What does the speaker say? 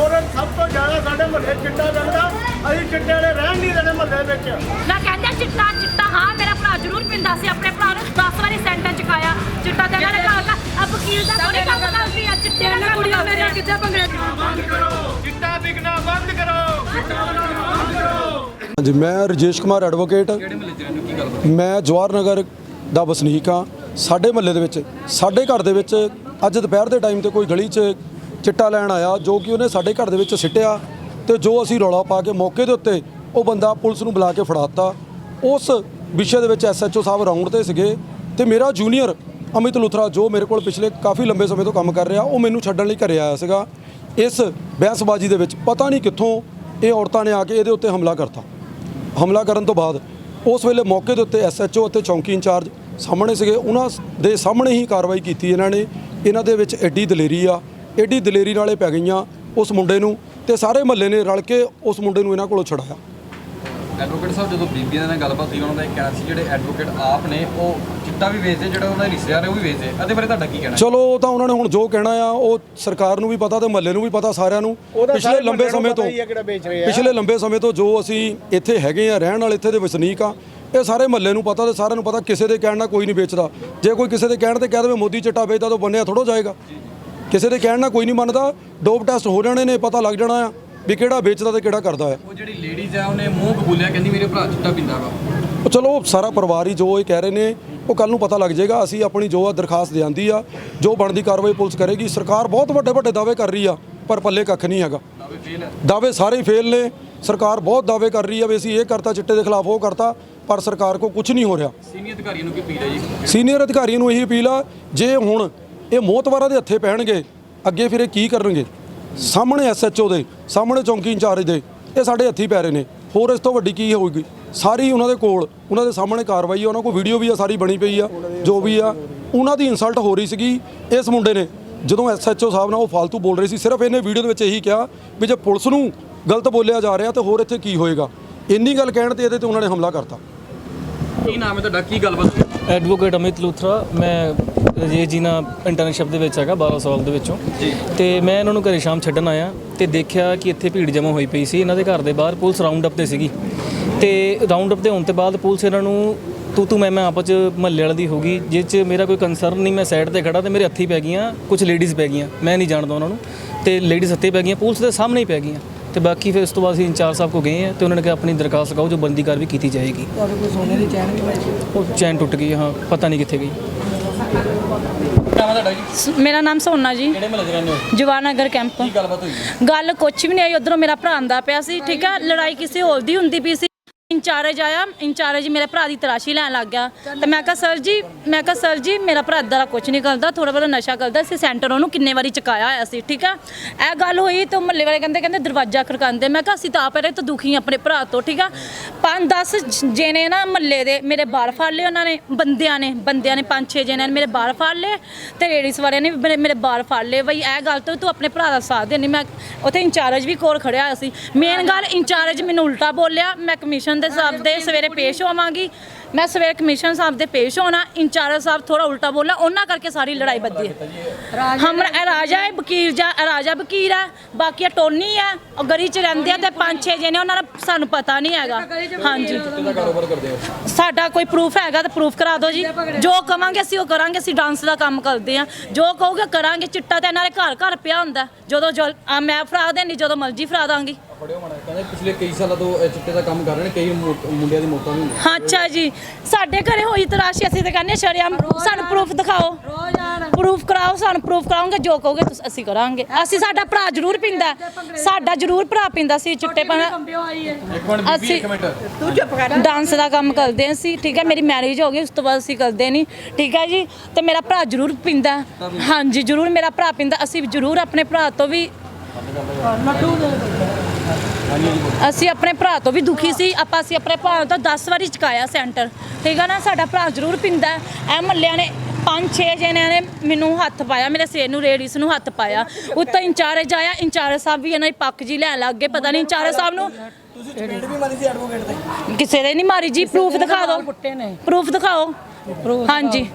ਔਰ ਸਭ ਤੋਂ ਜ਼ਿਆਦਾ ਸਾਡੇ ਮਹੱਲੇ ਚਿੱਟਾ ਵਿਕਦਾ ਅਸੀਂ ਚਿੱਟੇ ਵਾਲੇ ਰਹਿਣ ਨਹੀਂ ਦੇਣੇ ਮਹੱਲੇ ਵਿੱਚ। ਮੈਂ ਕਹਿੰਦਾ ਚਿੱਟਾ ਚਿੱਟਾ ਹਾਂ ਮੇਰਾ ਭਰਾ ਜ਼ਰੂਰ ਪਿੰਦਾ ਸੀ ਆਪਣੇ ਭਰਾ ਨੂੰ 10 ਵਾਰੀ ਸੈਂਟਰ ਚੁਕਾਇਆ ਚਿੱਟਾ ਤੇ ਇਹਨਾਂ ਨੇ ਘਰ ਦਾ। ਆ ਵਕੀਲ ਦਾ ਕੋਈ ਕੰਮ ਕਰਦੀ ਆ? ਚਿੱਟੇ ਨਾਲ ਕੁੜੀਆਂ ਮੇਰੇ ਕਿੱਥੇ ਭੰਗੜੇ ਬੰਦ ਕਰੋ ਚਿੱਟਾ ਵਿਕਣਾ ਬੰਦ ਕਰੋ। ਚਿੱਟਾ ਵਿਕਣਾ ਬੰਦ ਕਰੋ। ਹਾਂਜੀ ਮੈਂ ਰਜੇਸ਼ ਕੁਮਾਰ ਐਡਵੋਕੇਟ ਮੈਂ ਜਵਾਹਰ ਨਗਰ ਦਾ ਵਸਨੀਕ ਹਾਂ। ਸਾਡੇ ਮਹੱਲੇ ਦੇ ਵਿੱਚ ਸਾਡੇ ਘਰ ਦੇ ਵਿੱਚ ਅੱਜ ਦੁਪਹਿਰ ਦੇ ਟਾਈਮ ਤੇ ਕੋਈ ਗਲੀ 'ਚ ਚਿੱਟਾ ਲੈਣ ਆਇਆ, ਜੋ ਕਿ ਉਹਨੇ ਸਾਡੇ ਘਰ ਦੇ ਵਿੱਚ ਸਿੱਟਿਆ ਤੇ ਜੋ ਅਸੀਂ ਰੌਲਾ ਪਾ ਕੇ ਮੌਕੇ ਦੇ ਉੱਤੇ ਉਹ ਬੰਦਾ ਪੁਲਿਸ ਨੂੰ ਬੁਲਾ ਕੇ ਫੜਾਤਾ ਉਸ ਵਿਸ਼ੇ ਦੇ ਵਿੱਚ ਐਸਐਚਓ ਸਾਹਿਬ ਰਾਉਂਡ ਤੇ ਸੀਗੇ ਤੇ ਮੇਰਾ ਜੂਨੀਅਰ ਅਮਿਤ ਲੁਥਰਾ, ਜੋ ਮੇਰੇ ਕੋਲ ਪਿਛਲੇ ਕਾਫੀ ਲੰਬੇ ਸਮੇਂ ਤੋਂ ਕੰਮ ਕਰ ਰਿਹਾ, ਉਹ ਮੈਨੂੰ ਛੱਡਣ ਲਈ ਘਰੇ ਆਇਆ ਸੀਗਾ। ਇਸ ਬਹਿਸਬਾਜ਼ੀ ਦੇ ਵਿੱਚ ਪਤਾ ਨਹੀਂ ਕਿੱਥੋਂ ਇਹ ਔਰਤਾਂ ਨੇ ਆ ਕੇ ਇਹਦੇ ਉੱਤੇ ਹਮਲਾ ਕਰਤਾ। ਹਮਲਾ ਕਰਨ ਤੋਂ ਬਾਅਦ ਉਸ ਵੇਲੇ ਮੌਕੇ ਦੇ ਉੱਤੇ ਐਸਐਚਓ ਅਤੇ ਚੌਂਕੀ ਇੰਚਾਰਜ ਸਾਹਮਣੇ ਸੀਗੇ। ਉਹਨਾਂ ਦੇ ਸਾਹਮਣੇ ਹੀ ਕਾਰਵਾਈ ਕੀਤੀ ਇਹਨਾਂ ਨੇ। ਇਹਨਾਂ ਦੇ ਵਿੱਚ ਐਡੀ ਦਲੇਰੀ ਆ। ਐਡੀ ਦਲੇਰੀ ਨਾਲੇ ਪੈ ਗਈਆਂ ਉਸ ਮੁੰਡੇ ਨੂੰ ਤੇ ਸਾਰੇ ਮਹੱਲੇ ਨੇ ਰਲ ਕੇ ਉਸ ਮੁੰਡੇ ਨੂੰ ਇਹਨਾਂ ਕੋਲੋਂ ਛੁਡਾਇਆ। ਐਡਵੋਕੇਟ ਸਾਹਿਬ ਜਦੋਂ ਬੀਬੀਆਂ ਨਾਲ ਗੱਲਬਾਤ ਹੋਈ ਉਹਨਾਂ ਦਾ ਇਹ ਕਹਿਣਾ ਸੀ ਜਿਹੜੇ ਐਡਵੋਕੇਟ ਆਪ ਨੇ ਉਹ ਚਿੱਟਾ ਵੀ ਵੇਚਦੇ ਜਿਹੜਾ ਉਹਨਾਂ ਦੇ ਰਿਸ਼ਤੇਦਾਰ ਨੇ ਉਹ ਵੀ ਵੇਚਦੇ। ਇਹਦੇ ਬਾਰੇ ਤੁਹਾਡਾ ਕੀ ਕਹਿਣਾ ਚਲੋ ਉਹ ਤਾਂ ਉਹਨਾਂ ਨੇ ਹੁਣ ਜੋ ਕਹਿਣਾ ਆ ਉਹ ਸਰਕਾਰ ਨੂੰ ਵੀ ਪਤਾ ਤੇ ਮਹੱਲੇ ਨੂੰ ਵੀ ਪਤਾ ਸਾਰਿਆਂ ਨੂੰ। ਪਿਛਲੇ ਲੰਬੇ ਸਮੇਂ ਤੋਂ ਪਿਛਲੇ ਲੰਬੇ ਸਮੇਂ ਤੋਂ ਜੋ ਅਸੀਂ ਇੱਥੇ ਹੈਗੇ ਆ ਰਹਿਣ ਵਾਲੇ ਇੱਥੇ ਦੇ ਵਸਨੀਕ ਆ ਇਹ ਸਾਰੇ ਮਹੱਲੇ ਨੂੰ ਪਤਾ ਤੇ ਸਾਰਿਆਂ ਨੂੰ ਪਤਾ ਕਿਸੇ ਦੇ ਕਹਿਣ ਨਾਲ ਕੋਈ ਨਹੀਂ ਵੇਚਦਾ। ਜੇ ਕੋਈ ਕਿਸੇ ਦੇ ਕਹਿਣ ਤੇ ਕਹਿ ਦੇਵੇ ਮੋਦੀ ਚਿੱਟਾ ਵੇਚਦਾ ਤਾਂ ਬੰਨਿਆ ਥੋੜੋ ਜਾਏਗਾ। ਕਿਸੇ ਦੇ ਕਹਿਣ ਨਾਲ ਕੋਈ ਨਹੀਂ ਮੰਨਦਾ। ਡੋਪ ਟੈਸਟ ਹੋ ਜਾਣੇ ਨੇ ਪਤਾ ਲੱਗ ਜਾਣਾ ਆ ਵੀ ਕਿਹੜਾ ਵੇਚਦਾ ਤੇ ਕਿਹੜਾ ਕਰਦਾ ਆ। ਉਹ ਜਿਹੜੀ ਲੇਡੀਜ਼ ਆ ਉਹਨੇ ਮੂੰਹ ਕਬੂਲਿਆ ਕਹਿੰਦੀ ਮੇਰੇ ਭਰਾ ਚਿੱਟਾ ਪੀਂਦਾ ਵਾ। ਉਹ ਚਲੋ ਸਾਰਾ ਪਰਿਵਾਰ ਹੀ ਜੋ ਇਹ ਕਹਿ ਰਹੇ ਨੇ ਉਹ ਕੱਲ ਨੂੰ ਪਤਾ ਲੱਗ ਜਾਏਗਾ ਅਸੀਂ ਆਪਣੀ ਜੋ ਆ ਦਰਖਾਸਤ ਦੇਾਂਦੀ ਆ ਜੋ ਬਣਦੀ ਕਾਰਵਾਈ ਪੁਲਿਸ ਕਰੇਗੀ ਸਰਕਾਰ ਬਹੁਤ ਵੱਡੇ ਵੱਡੇ ਦਾਅਵੇ ਕਰ ਰਹੀ ਆ ਪਰ ਪੱਲੇ ਕੱਖ ਨਹੀਂ ਹੈਗਾ। ਦਾਅਵੇ ਫੇਲ ਹੈ ਦਾਅਵੇ ਸਾਰੇ ਹੀ ਫੇਲ ਨੇ ਸਰਕਾਰ ਬਹੁਤ ਦਾਅਵੇ ਕਰ ਰਹੀ ਆ ਵੀ ਅਸੀਂ ਇਹ ਕਰਤਾ ਚਿੱਟੇ ਦੇ ਖਿਲਾਫ ਉਹ ਕਰਤਾ ਪਰ ਸਰਕਾਰ ਕੋ ਕੁਝ ਨਹੀਂ ਹੋ ਰਿਹਾ। ਸੀਨੀਅਰ ਅਧਿਕਾਰੀਆਂ ਨੂੰ ਕੀ ਅਪੀਲ ਹੈ ਜੀ? ਸੀਨੀਅਰ ਅਧਿਕਾਰੀਆਂ ਨੂੰ ਇਹੀ ਅਪੀਲ ਆ ਜੇ ਹੁਣ ਇਹ ਮੋਤਵਾਰਾਂ ਦੇ ਹੱਥੇ ਪੈਣਗੇ। ਅੱਗੇ ਫਿਰ ਇਹ ਕੀ ਕਰਨਗੇ? ਸਾਹਮਣੇ ਐਸਐਚਓ ਦੇ ਸਾਹਮਣੇ ਚੌਂਕੀ ਇੰਚਾਰਜ ਦੇ ਇਹ ਸਾਡੇ ਹੱਥੀ ਪੈ ਰਹੇ ਨੇ। ਹੋਰ ਇਸ ਤੋਂ ਵੱਡੀ ਕੀ ਹੋਊਗੀ? ਸਾਰੀ ਉਹਨਾਂ ਦੇ ਕੋਲ ਉਹਨਾਂ ਦੇ ਸਾਹਮਣੇ ਕਾਰਵਾਈ ਆ ਉਹਨਾਂ ਕੋਲ ਵੀਡੀਓ ਵੀ ਆ ਸਾਰੀ ਬਣੀ ਪਈ ਆ ਜੋ ਵੀ ਆ। ਉਹਨਾਂ ਦੀ ਇਨਸਲਟ ਹੋ ਰਹੀ ਸੀਗੀ ਇਸ ਮੁੰਡੇ ਨੇ। ਜਦੋਂ ਐਸਐਚਓ ਸਾਹਿਬ ਨਾਲ ਉਹ ਫालतू ਬੋਲ ਰਹੇ ਸੀ ਸਿਰਫ ਇਹਨੇ ਵੀਡੀਓ ਦੇ ਵਿੱਚ ਇਹੀ ਕਿਹਾ ਵੀ ਜੇ ਪੁਲਿਸ ਨੂੰ ਗਲਤ ਬੋਲਿਆ ਜਾ ਰਿਹਾ ਤੇ ਹੋਰ ਇੱਥੇ ਕੀ ਹੋਏਗਾ? ਇੰਨੀ ਗੱਲ ਕਹਿਣ ਤੇ ਇਹਦੇ ਤੇ ਉਹਨਾਂ ਨੇ ਹਮਲਾ ਕਰਤਾ। ਕੀ ਨਾਮ ਹੈ ਤੁਹਾਡਾ? ਕੀ ਗੱਲਬਾਤ? ਐਡਵੋਕੇਟ ਅਮਿਤ ਲੂਥਰਾ ਮੈਂ ਰਜੇਸ਼ ਜੀ ਨਾਲ ਇੰਟਰਨਸ਼ਿਪ ਦੇ ਵਿੱਚ ਹੈਗਾ 12 ਸਾਲ ਦੇ ਵਿੱਚੋਂ। ਤੇ ਮੈਂ ਇਹਨਾਂ ਨੂੰ ਘਰੇ ਸ਼ਾਮ ਛੱਡਣ ਆਇਆ ਤੇ ਦੇਖਿਆ ਕਿ ਇੱਥੇ ਭੀੜ ਜਮ੍ਹਾਂ ਹੋਈ ਪਈ ਸੀ। ਇਹਨਾਂ ਦੇ ਘਰ ਦੇ ਬਾਹਰ ਪੁਲਿਸ ਰਾਉਂਡ ਅਪ ਤੇ ਸੀਗੀ। ਤੇ ਰਾਉਂਡ ਅਪ ਤੇ ਹੋਣ ਤੋਂ ਬਾਅਦ ਪੁਲਿਸ ਇਹਨਾਂ ਨੂੰ ਤੂੰ ਤੂੰ ਮੈਂ ਮੈਂ ਆਪਸ ਚ ਮਹੱਲੇ ਵਾਲੇ ਦੀ ਹੋ ਗਈ ਜਿਸ ਚ ਮੇਰਾ ਕੋਈ ਕੰਸਰਨ ਨਹੀਂ ਮੈਂ ਸਾਈਡ ਤੇ ਖੜਾ ਤੇ ਮੇਰੇ ਹੱਥੀ ਪੈ ਗਈਆਂ ਕੁਝ ਲੇਡੀਜ਼ ਪੈ ਗਈਆਂ। ਮੈਂ ਨਹੀਂ ਜਾਣਦਾ ਉਹਨਾਂ ਨੂੰ। ਤੇ ਲੇਡੀਜ਼ ਹੱਥੇ ਪੈ ਗਈਆਂ ਪੁਲਿਸ ਦੇ ਸਾਹਮਣੇ ਹੀ ਪੈ ਗਈਆਂ। ਤੇ ਬਾਕੀ ਫਿਰ ਉਸ ਤੋਂ ਬਾਅਦ ਅਸੀਂ ਇੰਚਾਰਜ ਸਾਹਿਬ ਕੋ ਗਏ ਆ ਤੇ ਉਹਨਾਂ ਨੇ ਕਿਹਾ ਆਪਣੀ ਦਰਖਾਸਤ ਲਗਾਓ ਜੋ ਬੰਦੀ ਕਾਰਵਾਈ ਕੀਤੀ ਜਾਏਗੀ। ਤੁਹਾਡੇ ਕੋਲ ਸੋਨੇ ਦੀ ਚੈਨ ਵੀ ਉਹ ਚੈਨ ਟੁੱਟ ਗਈ ਹਾਂ ਪਤਾ ਨਹੀਂ ਕਿੱਥੇ ਗਈ। ਨਾਮ ਹੈ ਤੁਹਾਡਾ ਜੀ? ਮੇਰਾ ਨਾਮ ਸੋਨਾ ਜੀ। ਕਿਹੜੇ ਮਹੱਲੇ 'ਚ ਰਹਿੰਦੇ ਹੋ? ਜਵਾਨਗਰ ਕੈਂਪ। ਕੀ ਗੱਲਬਾਤ ਹੋਈ? ਗੱਲ ਕੁਛ ਵੀ ਨਹੀਂ ਆਈ ਉਧਰੋਂ ਮੇਰਾ ਭਰਾ ਆਂਦਾ ਪਿਆ ਸੀ ਠੀਕ ਆ? ਲੜਾਈ ਕਿਸੇ ਹੋਰ ਦੀ ਹੁੰਦੀ ਪਈ ਸੀ। ਇੰਚਾਰਜ ਆਇਆ, ਇੰਚਾਰਜ ਮੇਰੇ ਭਰਾ ਦੀ ਤਲਾਸ਼ੀ ਲੈਣ ਲੱਗ ਗਿਆ। ਤੇ ਮੈਂ ਕਿਹਾ, ਸਰ ਜੀ, ਮੈਂ ਕਿਹਾ, ਸਰ ਜੀ, ਮੇਰਾ ਭਰਾ ਇਦਾਂ ਦਾ ਕੁਝ ਨਹੀਂ ਕਰਦਾ ਥੋੜਾ ਬਹੁਤਾ ਨਸ਼ਾ ਕਰਦਾ। ਸੀ ਸੈਂਟਰ ਉਹਨੂੰ ਕਿੰਨੇ ਵਾਰੀ ਚੁਕਾਇਆ ਹੋਇਆ ਸੀ, ਠੀਕ ਆ? ਇਹ ਗੱਲ ਹੋਈ ਤੇ ਮੱਲੇ ਵਾਲੇ ਕਹਿੰਦੇ ਕਹਿੰਦੇ ਦਰਵਾਜ਼ਾ ਖੜਕਾਉਂਦੇ। ਮੈਂ ਕਿਹਾ, ਅਸੀਂ ਤਾਂ ਆਪ ਰਹੇ ਤਾਂ ਦੁਖੀ ਹਾਂ, ਆਪਣੇ ਭਰਾ ਤੋਂ, ਠੀਕ ਆ? ਪੰਜ 10 ਜਣੇ ਨਾ ਮੱਲੇ ਦੇ ਮੇਰੇ ਬਾਲ ਫੜ ਲਏ ਉਹਨਾਂ ਨੇ, ਬੰਦਿਆਂ ਨੇ ਬੰਦਿਆਂ ਨੇ ਪੰਜ ਛੇ ਜਣਿਆਂ ਨੇ ਮੇਰੇ ਬਾਲ ਫੜ ਲਏ ਤੇ ਲੇਡੀਜ਼ ਵਾਲਿਆਂ ਨੇ ਵੀ ਮੇਰੇ- ਮੇਰੇ ਬਾਲ ਫੜ ਲਏ। ਬਈ, ਇਹ ਗੱਲ ਤੋਂ ਤੂੰ ਆਪਣੇ ਭਰਾ ਦਾ ਸਾਥ ਦੇ ਨਹੀਂ ਮੈਂ ਉੱਥੇ ਇੰਚਾਰਜ ਵੀ ਕੋਲ ਖੜਿਆ ਹੋਇਆ ਸੀ। ਮੇਨ ਗੱਲ, ਇੰਚਾਰਜ ਮੈਨੂੰ ਉਲਟਾ ਬੋਲਿਆ। ਮੈਂ ਕਮਿਸ਼ਨ ਦੇ ਸਾਹਿਬ ਦੇ ਸਵੇਰੇ ਪੇਸ਼ ਹੋਵਾਂਗੀ। ਮੈਂ ਸਵੇਰੇ ਕਮਿਸ਼ਨ ਸਾਹਿਬ ਦੇ ਪੇਸ਼ ਹੋਣਾ ਇੰਚਾਰਜ ਸਾਹਿਬ ਥੋੜਾ ਉਲਟਾ ਬੋਲਿਆ ਉਹਨਾਂ ਕਰਕੇ ਸਾਰੀ ਲੜਾਈ ਵੱਧੀ ਹੈ। ਹਮ ਇਹ ਰਾਜਾ ਹੈ ਵਕੀਲ ਜਾ ਰਾਜਾ ਵਕੀਲ ਹੈ ਬਾਕੀ ਟੋਨੀ ਹੈ ਉਹ ਗਲੀ ਚ ਰਹਿੰਦੇ ਆ ਤੇ ਪੰਜ ਛੇ ਜਣੇ ਉਹਨਾਂ ਦਾ ਸਾਨੂੰ ਪਤਾ ਨਹੀਂ ਹੈਗਾ। ਹਾਂਜੀ। ਸਾਡਾ ਕੋਈ ਪ੍ਰੂਫ ਹੈਗਾ ਤਾਂ ਪ੍ਰੂਫ ਕਰਾ ਦਿਓ ਜੀ। ਜੋ ਕਵਾਂਗੇ ਅਸੀਂ ਉਹ ਕਰਾਂਗੇ ਅਸੀਂ ਡਾਂਸ ਦਾ ਕੰਮ ਕਰਦੇ ਆ ਜੋ ਕਹੋਗੇ ਕਰਾਂਗੇ ਚਿੱਟਾ ਤੇ ਇਹਨਾਂ ਦੇ ਘਰ ਘਰ ਪਿਆ ਹੁੰਦਾ। ਜਦੋਂ ਮੈਂ ਫੜਾ ਦੇਣੀ ਜਦੋਂ ਮਰਜ਼ੀ ਫੜਾ ਦਾਂਗੀ। ਫੜਿਓ ਮਾੜਾ ਕਹਿੰਦੇ ਪਿਛਲੇ ਕਈ ਸਾਲਾਂ ਤੋਂ ਚਿੱਟੇ ਦਾ ਕੰਮ ਕਰ ਰਹੇ ਨੇ ਕਈ ਮੁੰਡਿਆਂ ਦੀ ਮੌਤਾਂ ਵੀ ਹਾਂ, ਅੱਛਾ ਜੀ। ਸਾਡੇ ਘਰੇ ਹੋਈ ਤਰਾਸ਼ੀ ਅਸੀਂ ਤਾਂ ਕਹਿੰਦੇ ਸ਼ਰਿਆਮ ਸਾਨੂੰ ਪ੍ਰੂਫ ਦਿਖਾਓ। ਪ੍ਰੂਫ ਕਰਾਓ ਸਾਨੂੰ ਪ੍ਰੂਫ ਕਰਾਓਗੇ ਜੋ ਕਹੋਗੇ ਤੁਸੀਂ ਅਸੀਂ ਕਰਾਂਗੇ। ਅਸੀਂ ਸਾਡਾ ਭਰਾ ਜ਼ਰੂਰ ਪਿੰਦਾ ਸਾਡਾ ਜ਼ਰੂਰ ਭਰਾ ਪਿੰਦਾ ਸੀ ਚਿੱਟੇ ਪਨ ਇੱਕ ਮਿੰਟ ਬੀਬੀ ਅਸੀਂ- ਇੱਕ ਮਿੰਟ। ਡਾਂਸ ਦਾ ਕੰਮ ਕਰਦੇ ਅਸੀਂ ਠੀਕ ਹੈ? ਮੇਰੀ ਮੈਰਿਜ ਹੋ ਗਈ ਉਸ ਤੋਂ ਬਾਅਦ ਅਸੀਂ ਕਰਦੇ ਨਹੀਂ ਠੀਕ ਹੈ ਜੀ? ਤੇ ਮੇਰਾ ਭਰਾ ਜ਼ਰੂਰ ਪਿੰਦਾ ਹਾਂਜੀ ਜ਼ਰੂਰ ਮੇਰਾ ਭਰਾ ਪਿੰਦਾ ਅਸੀਂ ਜ਼ਰੂਰ ਆਪਣੇ ਭਰਾ ਤੋਂ ਵੀ ਅਸੀਂ ਆਪਣੇ ਭਰਾ ਤੋਂ ਵੀ ਦੁਖੀ ਸੀ ਆਪਾਂ ਅਸੀਂ ਆਪਣੇ ਭਰਾ ਤੋਂ 10 ਵਾਰੀ ਚੁਕਾਇਆ ਸੈਂਟਰ। ਠੀਕ ਹੈ ਨਾ ਸਾਡਾ ਭਰਾ ਜ਼ਰੂਰ ਪਿੰਦਾ ਐ ਮੱਲਿਆਂ ਨੇ ਪੰਜ ਛੇ ਜਣਿਆਂ ਨੇ ਮੈਨੂੰ ਹੱਥ ਪਾਇਆ ਮੇਰੇ ਸਿਰ ਨੂੰ ਰੇਡੀਸ ਨੂੰ ਹੱਥ ਪਾਇਆ। ਉੱਤੋਂ ਇੰਚਾਰਜ ਆਇਆ ਇੰਚਾਰਜ ਸਾਹਿਬ ਵੀ ਇਹਨਾਂ ਦੀ ਪੱਕ ਜੀ ਲੈਣ ਲੱਗ ਗਏ ਪਤਾ ਨਹੀਂ ਇੰਚਾਰਜ ਸਾਹਿਬ ਨੂੰ ਕਿਸੇ ਦੇ ਨਹੀਂ ਮਾਰੀ ਜੀ ਪ੍ਰੂਫ ਦਿਖਾ ਦਿਓ। ਪ੍ਰੂਫ ਦਿਖਾਓ। ਹਾਂਜੀ।